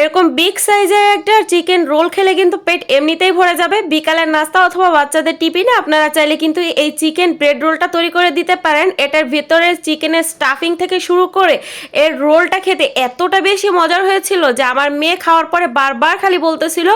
এরকম বিগ সাইজের একটা চিকেন রোল খেলে কিন্তু পেট এমনিতেই ভরে যাবে। বিকালের নাস্তা অথবা বাচ্চাদের টিফিনে আপনারা চাইলে কিন্তু এই চিকেন ব্রেড রোলটা তৈরি করে দিতে পারেন। এটার ভেতরে চিকেনের স্টাফিং থেকে শুরু করে এর রোলটা খেতে এতটা বেশি মজার হয়েছিল যে আমার মেয়ে খাওয়ার পরে বারবার খালি বলতেছিল,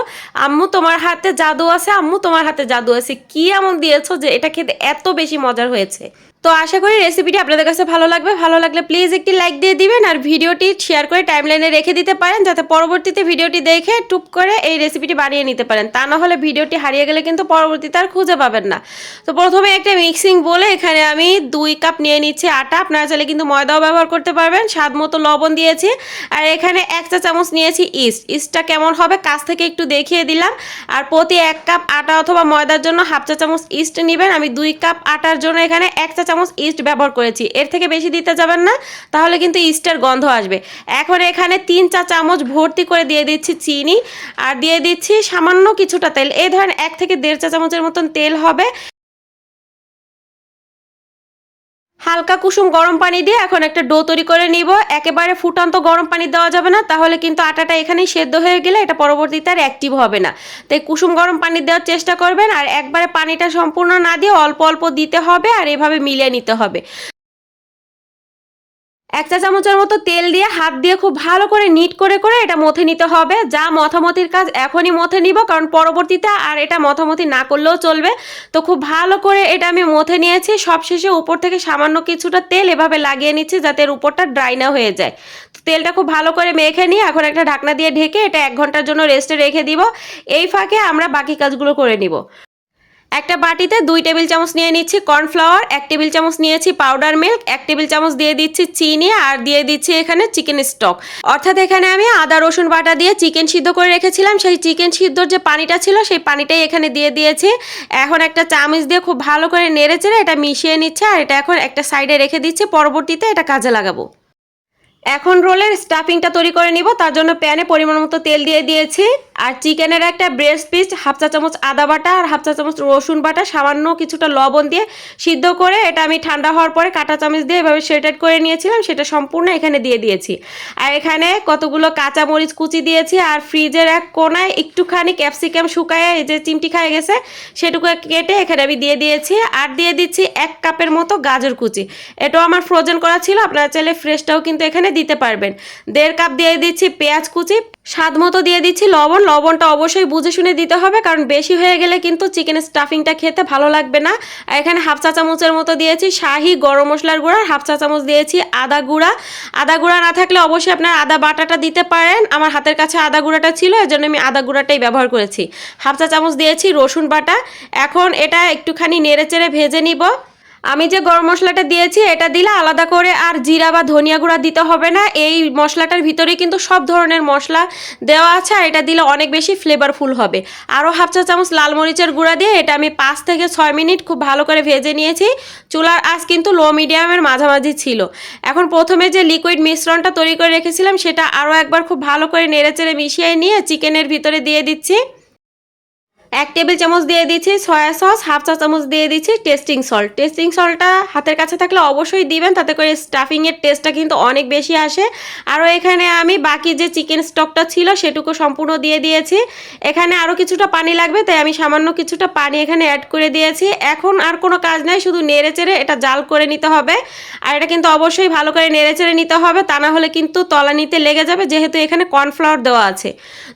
আম্মু, তোমার হাতে জাদু আছে, আম্মু, তোমার হাতে জাদু আছে। কি এমন দিয়েছ যে এটা খেতে এত বেশি মজার হয়েছে? তো আশা করি রেসিপিটি আপনাদের কাছে ভালো লাগবে। ভালো লাগলে প্লিজ একটি লাইক দিয়ে দিবেন আর ভিডিওটি শেয়ার করে টাইমলাইনে রেখে দিতে পারেন যাতে পরবর্তীতে ভিডিওটি দেখে টুপ করে এই রেসিপিটি বানিয়ে নিতে পারেন। তা না হলে ভিডিওটি হারিয়ে গেলে কিন্তু পরবর্তীতে আর খুঁজে পাবেন না। তো প্রথমে একটা মিক্সিং বলে এখানে আমি দুই কাপ নিয়ে নিচ্ছি আটা। আপনারা চাইলে কিন্তু ময়দাও ব্যবহার করতে পারবেন। স্বাদ মতো লবণ দিয়েছি। আর এখানে এক চা চামচ নিয়েছি ইস্ট। ইস্টটা কেমন হবে কাছ থেকে একটু দেখিয়ে দিলাম। আর প্রতি এক কাপ আটা অথবা ময়দার জন্য হাফ চা চামচ ইস্ট নেবেন। আমি দুই কাপ আটার জন্য এখানে এক চা চামচ ইস্ট ব্যবহার করেছি। এর থেকে বেশি দিতে যাবেন না, তাহলে কিন্তু ইস্টের গন্ধ আসবে। এখন এখানে তিন চা চামচ ভর্তি করে দিয়ে দিচ্ছি চিনি, আর দিয়ে দিচ্ছি সামান্য কিছুটা তেল। এই ধরেন এক থেকে দেড় চা চামচের মতন তেল হবে। হালকা কুসুম গরম পানি দিয়ে এখন একটা ডো তৈরি করে নিব। একেবারে ফুটান্ত গরম পানি দেওয়া যাবে না, তাহলে কিন্তু আটাটা এখানেই সেদ্ধ হয়ে গেলে এটা পরবর্তীতে আর অ্যাক্টিভ হবে না। তাই কুসুম গরম পানি দেওয়ার চেষ্টা করবেন আর একবারে পানিটা সম্পূর্ণ না দিয়ে অল্প অল্প দিতে হবে আর এভাবে মিলিয়ে নিতে হবে। এক চা চামচের মতো তেল দিয়ে হাত দিয়ে খুব ভালো করে নিট করে করে এটা মথে নিতে হবে। যা মথামতির কাজ এখনই মথে নিব, কারণ পরবর্তীতে আর এটা মথামতি না করলেও চলবে। তো খুব ভালো করে এটা আমি মথে নিয়েছি। সবশেষে উপর থেকে সামান্য কিছুটা তেল এভাবে লাগিয়ে নিচ্ছি যাতে এর উপরটা ড্রাই না হয়ে যায়। তো তেলটা খুব ভালো করে মেখে নিয়ে এখন একটা ঢাকনা দিয়ে ঢেকে এটা এক ঘণ্টার জন্য রেস্টে রেখে দিব। এই ফাঁকে আমরা বাকি কাজগুলো করে নিব। একটা বাটিতে দুই টেবিল চামচ নিয়ে নিচ্ছি কর্নফ্লাওয়ার, এক টেবিল চামচ নিয়েছি পাউডার মিল্ক, এক টেবিল চামচ দিয়ে দিচ্ছি চিনি আর দিয়ে দিচ্ছি এখানে চিকেন স্টক। অর্থাৎ এখানে আমি আদা, রসুন বাটা দিয়ে চিকেন সিদ্ধ করে রেখেছিলাম। সেই চিকেন সিদ্ধর যে পানিটা ছিল, সেই পানিটাই এখানে দিয়ে দিয়েছি। এখন একটা চামচ দিয়ে খুব ভালো করে নেড়ে চেড়ে এটা মিশিয়ে নিচ্ছে আর এটা এখন একটা সাইডে রেখে দিচ্ছি। পরবর্তীতে এটা কাজে লাগাবো। এখন রোলের স্টাফিংটা তৈরি করে নিব। তার জন্য প্যানে পরিমাণ মতো তেল দিয়ে দিয়েছি। আর চিকেনের একটা ব্রেস্ট পিস হাফ চা চামচ আদা বাটা আর হাফ চা চামচ রসুন বাটা, সামান্য কিছুটা লবণ দিয়ে সিদ্ধ করে এটা আমি ঠান্ডা হওয়ার পরে কাঁটা চামচ দিয়ে এভাবে শেটেড করে নিয়েছিলাম, সেটা সম্পূর্ণ এখানে দিয়ে দিয়েছি। আর এখানে কতগুলো কাঁচা মরিচ কুচি দিয়েছি আর ফ্রিজের এক কোনায় একটুখানি ক্যাপসিকাম শুকায় এই যে চিমটি খায় গেছে, সেটুকু কেটে এখানে আমি দিয়ে দিয়েছি। আর দিয়ে দিচ্ছি এক কাপের মতো গাজর কুচি। এটাও আমার ফ্রোজেন করা ছিল, আপনারা চাইলে ফ্রেশটাও কিন্তু এখানে দিতে পারবেন। দেড় কাপ দিয়ে দিচ্ছি পেঁয়াজ কুচি, স্বাদ মতো দিয়ে দিচ্ছি লবণ লবণটা অবশ্যই বুঝে শুনে দিতে হবে, কারণ বেশি হয়ে গেলে কিন্তু চিকেনের স্টাফিংটা খেতে ভালো লাগবে না। এখানে হাফ চা চামচের মতো দিয়েছি শাহি গরম মশলার গুঁড়া, হাফ চা চামচ দিয়েছি আদা গুঁড়া। আদা গুঁড়া না থাকলে অবশ্যই আপনার আদা বাটাটা দিতে পারেন। আমার হাতের কাছে আদা গুঁড়াটা ছিল এর জন্য আমি আদা গুঁড়াটাই ব্যবহার করেছি। হাফ চা চামচ দিয়েছি রসুন বাটা। এখন এটা একটুখানি নেড়ে চেড়ে ভেজে নিব। আমি যে গরম মশলাটা দিয়েছি, এটা দিলে আলাদা করে আর জিরা বা ধনিয়া গুঁড়া দিতে হবে না। এই মশলাটার ভিতরেই কিন্তু সব ধরনের মশলা দেওয়া আছে আর এটা দিলে অনেক বেশি ফ্লেভারফুল হবে। আরও হাফ চা চামচ লাল মরিচের গুঁড়া দিয়ে এটা আমি পাঁচ থেকে ছয় মিনিট খুব ভালো করে ভেজে নিয়েছি। চুলার আঁচ কিন্তু লো মিডিয়ামের মাঝামাঝি ছিল। এখন প্রথমে যে লিকুইড মিশ্রণটা তৈরি করে রেখেছিলাম, সেটা আরও একবার খুব ভালো করে নেড়েচেড়ে মিশিয়ে নিয়ে চিকেনের ভিতরে দিয়ে দিচ্ছি। এক টেবিল চামচ দিয়ে দিচ্ছি সয়া সস, হাফ চা চামচ দিয়ে দিচ্ছি টেস্টিং সল্ট। টেস্টিং সল্টটা হাতের কাছে থাকলে অবশ্যই দিবেন, তাতে করে স্টাফিংয়ের টেস্টটা কিন্তু অনেক বেশি আসে। আরও এখানে আমি বাকি যে চিকেন স্টকটা ছিল সেটুকু সম্পূর্ণ দিয়ে দিয়েছি। এখানে আরও কিছুটা পানি লাগবে, তাই আমি সামান্য কিছুটা পানি এখানে অ্যাড করে দিয়েছি। এখন আর কোনো কাজ নাই, শুধু নেড়ে চেড়ে এটা জাল করে নিতে হবে। আর এটা কিন্তু অবশ্যই ভালো করে নেড়ে চেড়ে নিতে হবে, তা না হলে কিন্তু তলানিতে লেগে যাবে, যেহেতু এখানে কর্নফ্লাওয়ার দেওয়া আছে।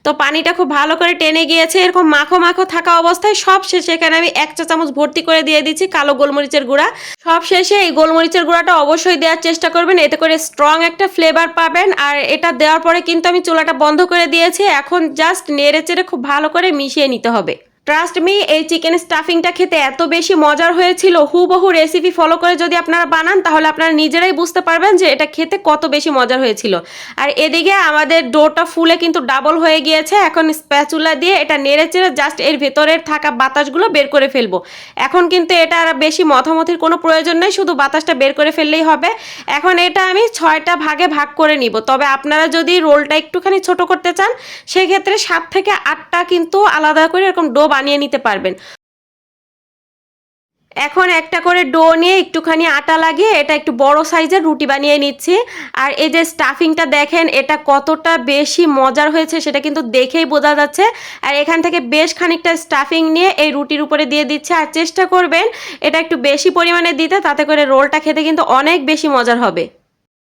তো পানিটা খুব ভালো করে টেনে গিয়েছে, এরকম মাখো মাখো থাকা অবস্থায় সব শেষে এখানে আমি এক চা চামচ ভর্তি করে দিয়ে দিচ্ছি কালো গোলমরিচের গুঁড়া। সব শেষে এই গোলমরিচের গুঁড়াটা অবশ্যই দেওয়ার চেষ্টা করবেন, এতে করে স্ট্রং একটা ফ্লেভার পাবেন। আর এটা দেওয়ার পরে কিন্তু আমি চুলাটা বন্ধ করে দিয়েছি, এখন জাস্ট নেড়ে চেড়ে খুব ভালো করে মিশিয়ে নিতে হবে। ট্রাস্ট মি এই চিকেন স্টাফিংটা খেতে এত বেশি মজার হয়েছিল। হুবহু রেসিপি ফলো করে যদি আপনারা বানান, তাহলে আপনারা নিজেরাই বুঝতে পারবেন যে এটা খেতে কত বেশি মজার হয়েছিল। আর এদিকে আমাদের ডোটা ফুলে কিন্তু ডাবল হয়ে গিয়েছে। এখন স্প্যাচুলা দিয়ে এটা নেড়ে চেড়ে জাস্ট এর ভেতরের থাকা বাতাসগুলো বের করে ফেলব। এখন কিন্তু এটা আর বেশি মথামথির কোনো প্রয়োজন নেই, শুধু বাতাসটা বের করে ফেললেই হবে। এখন এটা আমি ছয়টা ভাগে ভাগ করে নিব। তবে আপনারা যদি রোলটা একটুখানি ছোট করতে চান, সেক্ষেত্রে সাত থেকে আটটা কিন্তু আলাদা করে এরকম ডো বানিয়ে নিতে পারবেন। এখন একটা করে ডো নিয়ে একটুখানি আটা লাগিয়ে এটা একটু বড় সাইজের রুটি বানিয়ে নিচ্ছি। আর এই যে স্টাফিংটা দেখেন, এটা কতটা বেশি মজার হয়েছে সেটা কিন্তু দেখেই বোঝা যাচ্ছে। আর এখান থেকে বেশ খানিকটা স্টাফিং নিয়ে এই রুটির উপরে দিয়ে দিচ্ছে। আর চেষ্টা করবেন এটা একটু বেশি পরিমাণে দিতে, তাতে করে রোলটা খেতে কিন্তু অনেক বেশি মজার হবে।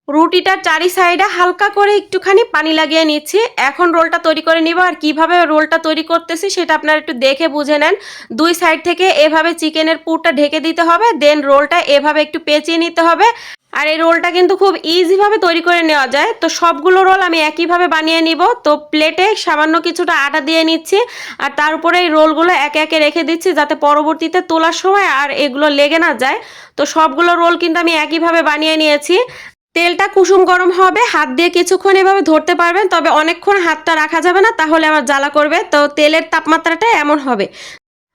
রুটিটার চারি সাইডে হালকা করে একটুখানি পানি লাগিয়ে নিচ্ছি। এখন রোলটা তৈরি করে নিব আর কীভাবে রোলটা তৈরি করতেছি সেটা আপনারা একটু দেখে বুঝে নেন। দুই সাইড থেকে এভাবে চিকেনের পুরটা ঢেকে দিতে হবে, দেন রোলটা এভাবে একটু পেঁচিয়ে নিতে হবে। আর এই রোলটা কিন্তু খুব ইজিভাবে তৈরি করে নেওয়া যায়। তো সবগুলো রোল আমি একইভাবে বানিয়ে নিব। তো প্লেটে সামান্য কিছুটা আটা দিয়ে নিচ্ছি আর তার উপরে এই রোলগুলো একে একে রেখে দিচ্ছি যাতে পরবর্তীতে তোলার সময় আর এগুলো লেগে না যায়। তো সবগুলো রোল কিন্তু আমি একইভাবে বানিয়ে নিয়েছি। তেলটা কুসুম গরম হবে, হাত দিয়ে কিছুক্ষণ এভাবে ধরতে পারবেন, তবে অনেকক্ষণ হাতটা রাখা যাবে না, তাহলে আবার জ্বালা করবে। তো তেলের তাপমাত্রাটা এমন হবে।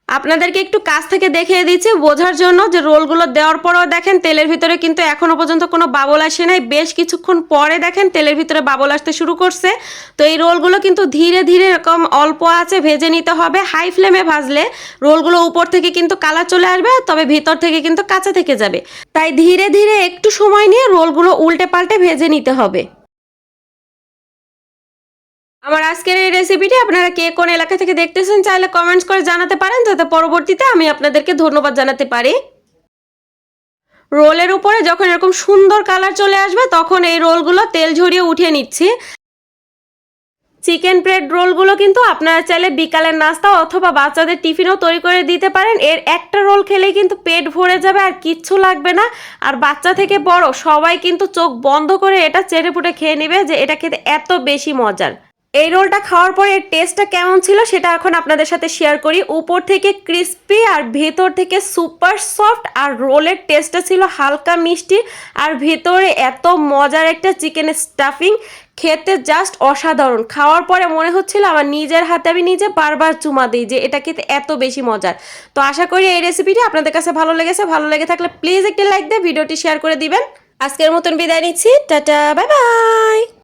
আপনাদেরকে একটু কাছ থেকে দেখিয়ে দিচ্ছি, বোঝার জন্য যে রোলগুলো দেওয়ার পরেও দেখেন তেলের ভিতরে কিন্তু এখনও পর্যন্ত কোনো বাবল আসে নাই। বেশ কিছুক্ষণ পরে দেখেন তেলের ভিতরে বাবল আসতে শুরু করছে। তো এই রোলগুলো কিন্তু ধীরে ধীরে এরকম অল্প আছে, ভেজে নিতে হবে। হাই ফ্লেমে ভাজলে রোলগুলো উপর থেকে কিন্তু কালার চলে আসবে, তবে ভিতর থেকে কিন্তু কাঁচা থেকে যাবে। তাই ধীরে ধীরে একটু সময় নিয়ে রোলগুলো উল্টে পাল্টে ভেজে নিতে হবে। আমার আজকের এই রেসিপিটি আপনারা কে কোন এলাকা থেকে দেখতেছেন চাইলে কমেন্টস করে জানাতে পারেন, যাতে পরবর্তীতে আমি আপনাদেরকে ধন্যবাদ জানাতে পারি। রোলের উপরে যখন এরকম সুন্দর কালার চলে আসবে, তখন এই রোলগুলো তেল ঝরিয়ে উঠিয়ে নিচ্ছি। চিকেন ব্রেড রোলগুলো কিন্তু আপনারা চাইলে বিকালের নাস্তা অথবা বাচ্চাদের টিফিনও তৈরি করে দিতে পারেন। এর একটা রোল খেলেই কিন্তু পেট ভরে যাবে আর কিচ্ছু লাগবে না। আর বাচ্চা থেকে বড় সবাই কিন্তু চোখ বন্ধ করে এটা চেটে পুটে খেয়ে নেবে যে এটা খেতে এত বেশি মজার। এই রোলটা খাওয়ার পরে এর টেস্টটা কেমন ছিল সেটা এখন আপনাদের সাথে শেয়ার করি। উপর থেকে ক্রিস্পি আর ভেতর থেকে সুপার সফট আর রোলের টেস্টটা ছিল হালকা মিষ্টি। আর ভেতরে এত মজার একটা চিকেনের স্টাফিং খেতে জাস্ট অসাধারণ। খাওয়ার পরে মনে হচ্ছিল আমার নিজের হাতে আমি নিজে বারবার চুমা দিই যে এটা খেতে এত বেশি মজার। তো আশা করি এই রেসিপিটি আপনাদের কাছে ভালো লেগেছে। ভালো লেগে থাকলে প্লিজ একটি লাইক দিয়ে ভিডিওটি শেয়ার করে দিবেন। আজকের মতন বিদায় নিচ্ছি। Tata bye bye